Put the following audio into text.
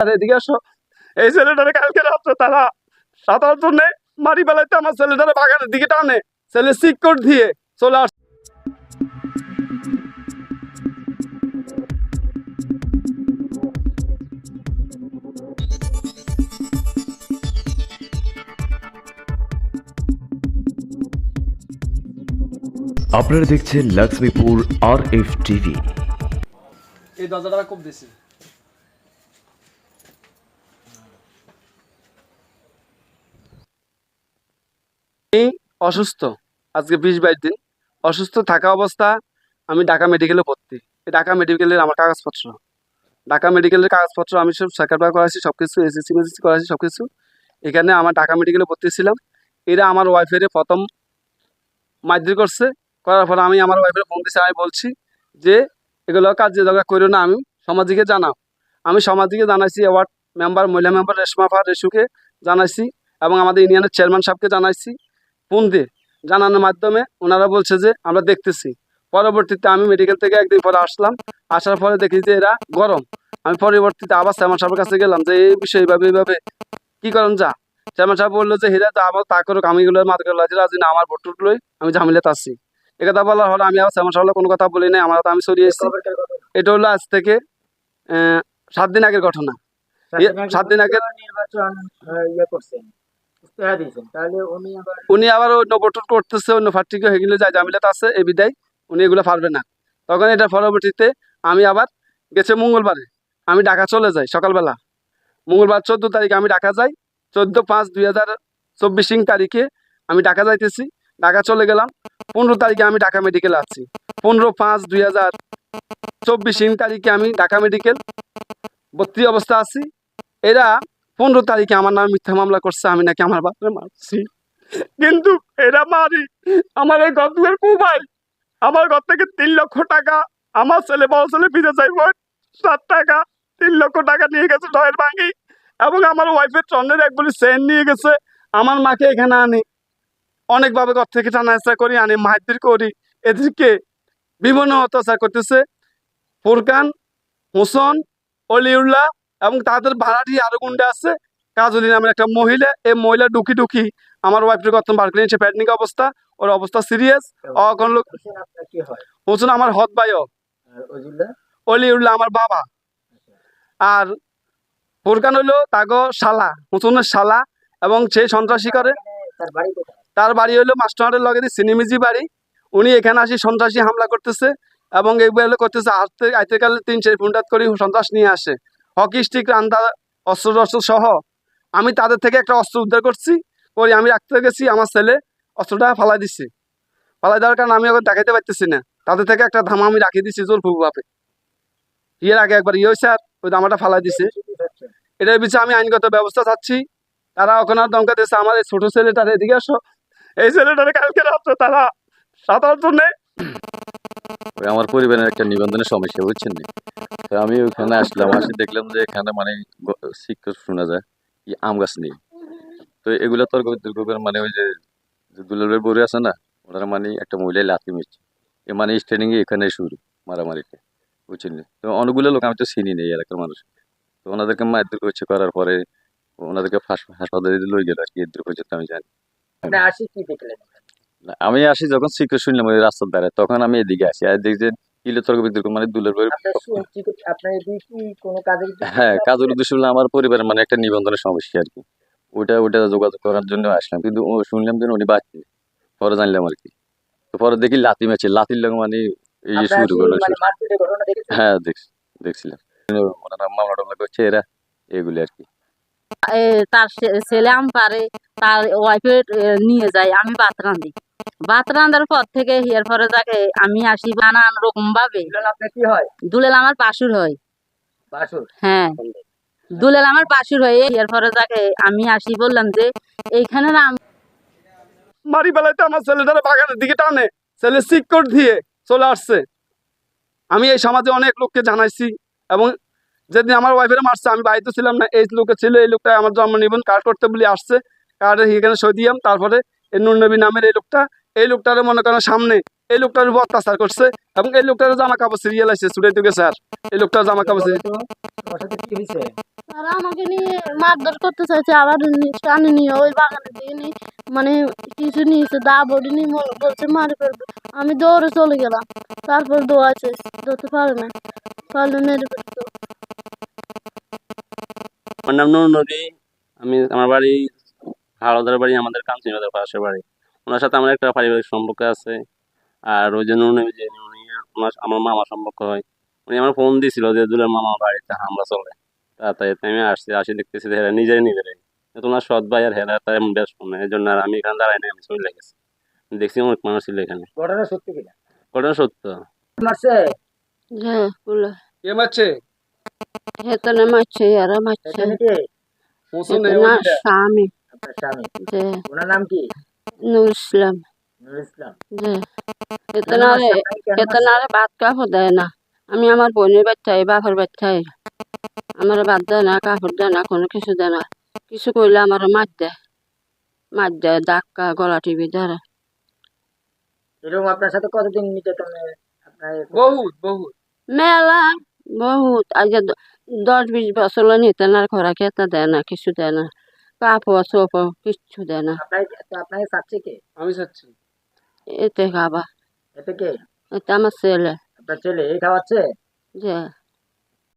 আর এদিকে আসো। এই ছেলেটারে কালকে রাত্রে তারা সাঁতার জন্য মারি বেলাইতে আমার ছেলেটারে বাগানের দিকে টানে। ছেলে সিকট দিয়ে চলে আস আপনারা দেখছেন লক্ষ্মীপুর আর এফ টিভি এই দরজাটা খুব দিছি আমি অসুস্থ। আজকে বিশ বাইশ দিন। অসুস্থ থাকা অবস্থা, আমি ঢাকা মেডিকেলে ভর্তি। ঢাকা মেডিকেলের আমার কাগজপত্র। ঢাকা মেডিকেলের কাগজপত্র আমি সব সার্কার করাছি সব কিছু এসএসসি মেসএসসি করাছি সব কিছু এখানে আমার ঢাকা মেডিকেলে ভর্তি ছিলাম। এরা আমার ওয়াইফের প্রথম মারধর করছে। করার পর আমি আমার ওয়াইফের ফোন দিয়েছি আমি বলছি যে, এগুলো কাজ যে দরকার করো না, আমি সমাজকে জানাও। আমি সমাজকে জানাইছি ওয়ার্ড মেম্বার মহিলা মেম্বার রেশমা ফা রেশুকে জানাইছি এবং আমাদের ইউনিয়নের চেয়ারম্যান সাহেবকে জানাইছি। ফোন দিয়ে জানানোর মাধ্যমে ওনারা বলছে যে আমরা দেখতেছি। পরবর্তীতে আমি মেডিকেল থেকে একদিন পরে আসলাম। আসার পরে দেখি যে এরা গরম। আমি পরবর্তীতে আবার চেয়ারম্যান সাহেবের কাছে গেলাম যে এই বিষয়ে এইভাবে এইভাবে কি করেন যা? চেয়ারম্যান সাহেব বলল যে হিরা যা আমার তা করুক। আমি এগুলো মাথা করে রাজি না। আমার ভোট লই আমি ঝামেলাতে আছি। এ কথা বলার হলে আমি আবার চেয়ারম্যান সাহেবের কোনো কথা বলি নাই। আমার আমি সরিয়ে এসেছি। এটা হলো আজ থেকে আহ, সাত দিন আগের ঘটনা। সাত দিন আগে নির্বাচন ইয়ে করছেন। উনি আবার অন্য ভোট করতেছে, অন্য পার্টিকে হয়ে গেলে যায় জামিলাতে আছে এই বিদায়। উনি এগুলো পারবে না। তখন এটা পরবর্তীতে আমি আবার গেছে মঙ্গলবারে, আমি ঢাকা চলে যাই সকালবেলা। মঙ্গলবার চোদ্দ তারিখে আমি ঢাকা যাই, চোদ্দ পাঁচ দুই হাজার চব্বিশ তারিখে আমি ঢাকা যাইতেছি। ঢাকা চলে গেলাম, পনেরো তারিখে আমি ঢাকা মেডিকেলে আছি। পনেরো পাঁচ দুই হাজার চব্বিশ তারিখে আমি ঢাকা মেডিকেল ভর্তি অবস্থা আছি। এরা পনেরো তারিখে আমার নামে মিথ্যা মামলা করছে, আমি নাকি আমার বাপরে মারছি কিন্তু এরা মারি। আমার এই গদ্দুয়ের কুবাই আমার ঘর থেকে তিন লক্ষ টাকা, আমার ছেলে বড় ছেলে ফিরে যাইব সাত টাকা, তিন লক্ষ টাকা নিয়ে গেছে ডয়ের ভাঙি এবং আমার ওয়াইফের চন্দ্রের এক বলি চেন নিয়ে গেছে, আমার মাকে এখানে আনি। অনেকভাবে ঘর থেকে টানা আসা করি, আনি মাহির করি। এদেরকে বিভিন্ন অত্যাচার করতেছে। ফুরকান হোসন অলিউল্লাহ এবং তাদের ভাড়াটি আরও গুন্ডা আছে। কাজলি নামের একটা মহিলা, এই মহিলা ডুকি ডুকি আমার ওয়াইফের কত বার করে প্যাটনিক অবস্থা, ওর অবস্থা সিরিয়াস অখন লোক হোসেন আমার হত ভাইও অলিউল্লাহ আমার বাবা। আর ফুরকান হইল তাগো শালা হোসেনের শালা, এবং সেই সন্ত্রাসী করে। তার বাড়ি হইল মাস্টারের লগে সিনেমিজি বাড়ি। উনি এখানে আসি সন্ত্রাসী হামলা করতেছে, এবং এইগুলো করতেছে আজতে আইতে কালে তিন চার ফুন্টাত করে সন্ত্রাস নিয়ে আসে। হকি স্টিক রান্দা অস্ত্র টস্ত্র সহ আমি তাদের থেকে একটা অস্ত্র উদ্ধার করছি, করে আমি রাখতে গেছি, আমার ছেলে অস্ত্রটা ফালাই দিছি। ফালাই দেওয়ার কারণে আমি ওকে দেখাইতে পারতেছি না। তাদের থেকে একটা ধামা আমি রাখিয়ে দিছি জোর ফুবু বাপে ইয়ের আগে একবার ইয়ে স্যার ওই ধামাটা ফালাই দিছে। এটার পিছিয়ে আমি আইনগত ব্যবস্থা চাচ্ছি। তারা ওখানে দমকা দিয়েছে, আমার এই ছোট ছেলেটার এদিকে আসো। এই ছেলেটারে কালকে রাত্রে তারা সাঁতার জন্যে আমার পরিবারের একটা নিবন্ধনের সমস্যা, বুঝছেন আমি ওখানে আসলাম আসি দেখলাম যে এখানে মানে শিক্ষক শোনা যায় কি আম গাছ নেই। তো এগুলো তর্ক বিতর্ক করে মানে ওই যে দুলালের বড়ি আছে না ওনারা মানে একটা মহিলা লাথি মিরছে। এ মানে স্ট্রেনিং এখানে শুরু মারামারিতে বুঝছেন তো অনেকগুলো লোক আমি তো চিনি নেই এলাকার মানুষ। তো ওনাদেরকে মারধর করছে করার পরে ওনাদেরকে ফাঁস- হাসপাতালে লই গেল আর কি এদের পর্যন্ত আমি জানি। আপনি আসি কি দেখলেন? না, আমি আসি যখন শিক্ষক শুনলাম ওই রাস্তার ধারে তখন আমি এদিকে আসি আর দেখছি কিলো তর্ক বিতর্ক মানে দুলের হ্যাঁ কাজের উদ্দেশ্য হলো আমার পরিবারের মানে একটা নিবন্ধনের সমস্যা আর কি। ওটা ওটা যোগাযোগ করার জন্য আসলাম। কিন্তু শুনলাম যে উনি বাচ্চা পরে জানলাম আর কি। তো পরে দেখি লাতি মেছে লাতির লোক মানে এই শুরু করল মানে হ্যাঁ দেখছি দেখছিলাম। মামলা টামলা করছে এরা এগুলি আর কি। তার ছেলে আম পারে তার ওয়াইফের নিয়ে যায়। আমি ভাত রাঁধি ভাত রান্ধার পর থেকে হিয়ার পরে যাকে আমি আসি নানান রকম ভাবে কি হয়? দুলেল আমার পাশুর হয়। হ্যাঁ। দুলেল আমার পাশুর হয় হিয়ার পরে যাকে আমি আসি বললাম যে এইখানে না মারি বেলাইতে আমার ছেলেটারে বাগানের দিকে টানে। ছেলে দিয়ে চলে আসছে। আমি এই সমাজে অনেক লোককে জানাইছি এবং যেদিন আমার ওয়াইফের মারছে আমি বাড়িতে ছিলাম না। এই লোকে ছিল এই লোকটা আমার জন্ম নিবন্ধন কার্ড করতে বলে আসছে। কার্ডে এখানে সই দিয়াম তারপরে এই নুরনবী নামের এই লোকটা এই লোকটারে মনে করেন সামনে এই লোকটার উপর অত্যাচার করছে এবং এই লোকটার জামা কাপড় সিরিয়াল আছে ছুটাইতে গেছে আর। এই লোকটার জামা কাপড় তারা আমাকে নিয়ে মারধর করতে চাইছে আবার টানে নিয়ে ওই বাগানের দিকে নিয়ে মানে কিছু নিয়েছে দা বডি নিয়ে বলছে মারি ফেলবে। আমি দৌড়ে চলে গেলাম। তারপর দৌড়াচ্ছে ধরতে পারে না। পারলে মেরে ফেলতো। আমার নাম আমি আমার বাড়ি হাওড়াদার বাড়ি আমাদের কাঞ্চিনাদের পাশের বাড়ি। ওনার সাথে আমার একটা পারিবারিক সম্পর্ক আছে। আর ওই যে নুর নবী যে উনি আমার আমার মামা সম্পর্ক হয়। উনি আমার ফোন দিছিল যে দুলের মামা বাড়িতে হামলা চলে। তাড়াতাড়ি আমি আসছি আসি দেখতেছি যে হেরা নিজেই নিজেরাই তোমার সৎ ভাই আর হেরা তার এমন ব্যস্ত না এই জন্য আর আমি এখানে দাঁড়াই নাই আমি চলে গেছি। দেখছি অনেক মানুষ ছিল এখানে। ঘটনা সত্যি কিনা? ঘটনা সত্য। মারছে? হ্যাঁ বলে। কে মারছে? হেতনে মারছে এরা মারছে। স্বামী। আপনার স্বামী যে ওনার নাম কি নুর ইসলাম নুর ইসলাম যে কেন হেতনারে মারছে? আপনাকে কেন মারছে? হেতনারে ভাত কাপড় দেয় না আমি আমার বোনের বাচ্চাই বাপের বাচ্চাই আমার ভাত দেয় না কাপড় দেয় না কোনো কিছু দেয় না কিছু করলে আমার মার দেয় মার দেয় ধাক্কা গলা টিভি ধরে এরকম আপনার সাথে কতদিন নির্যাতন আপনার বহুত বহুত মেলা বহুত আজ দ- দশ বিশ বছর নিতেনার খরা খেতে দেয় না কিছু দেয় না কাপড় চোপড় কিচ্ছু দেয় না। আপনার তো আপনাকে চাচ্ছে কে? আমি চাচ্ছি এতে খাবা এতে কে? এতে আমার ছেলে। আপনার ছেলে এই খাওয়াচ্ছে? যে